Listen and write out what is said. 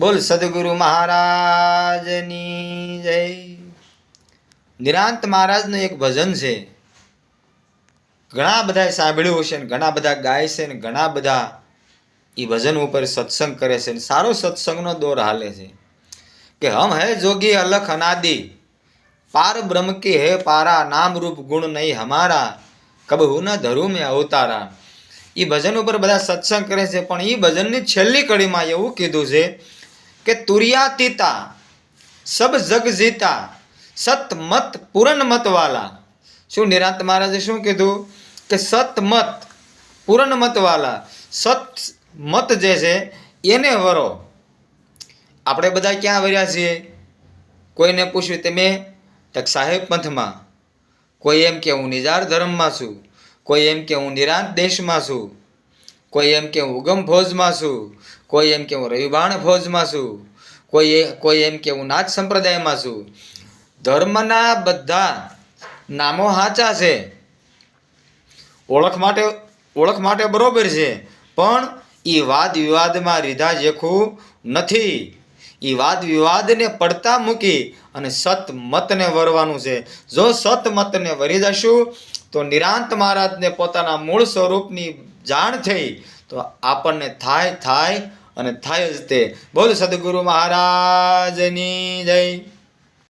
બોલ સદગુરુ મહારાજની જય. નિરાંત મહારાજનું એક ભજન છે. ઘણા બધા સાંભળ્યું હશે ને ઘણા બધા ગાય છે ને ઘણા બધા એ ભજન ઉપર સત્સંગ કરે છે ને સારો સત્સંગનો દોર હાલે છે. કે હમ હે જોગી અલખ અનાદિ, પાર બ્રહ્મ કે હે પારા, નામ રૂપ ગુણ નહીં હમારા, કબહુ ન ધરું મેં અવતારા. એ ભજન ઉપર બધા સત્સંગ કરે છે, પણ એ ભજનની છેલ્લી કડીમાં એવું કીધું છે કે તુર્યાતીતા, સબ જગ જીતા, સત મત પૂરણ મતવાલા શું નિરાંત મહારાજે શું કીધું? કે સત મત પૂરણ મતવાલા સત મત જે છે એને વરો. આપણે બધા ક્યાં વર્યા છીએ? કોઈને પૂછ્યું, તમે તક સાહેબ પંથમાં? કોઈ એમ કે હું નિજાર ધર્મમાં છું, કોઈ એમ કે હું નિરાંત દેશમાં છું, કોઈ એમ કે હું ઉગમ ફૌજમાં છું કોઈ એમ કે હું રવિબાણ ફોજમાં છું, કોઈ કોઈ એમ કે હું નાચ સંપ્રદાયમાં છું. ધર્મના બધા નામો સાચા છે. ઓળખ માટે ઓળખ માટે બરાબર છે, પણ એ વાદ વિવાદમાં રીધા જેખું નથી. એ વાદ વિવાદને પડતા મૂકી અને સત મતને વરવાનું છે. જો સત મતને વરી જશું, તો નિરાંત મહારાજને પોતાના મૂળ સ્વરૂપની જાણ થઈ, તો આપણને થાય થાય અને થાય જ તે. બોલ સદગુરુ મહારાજની જય.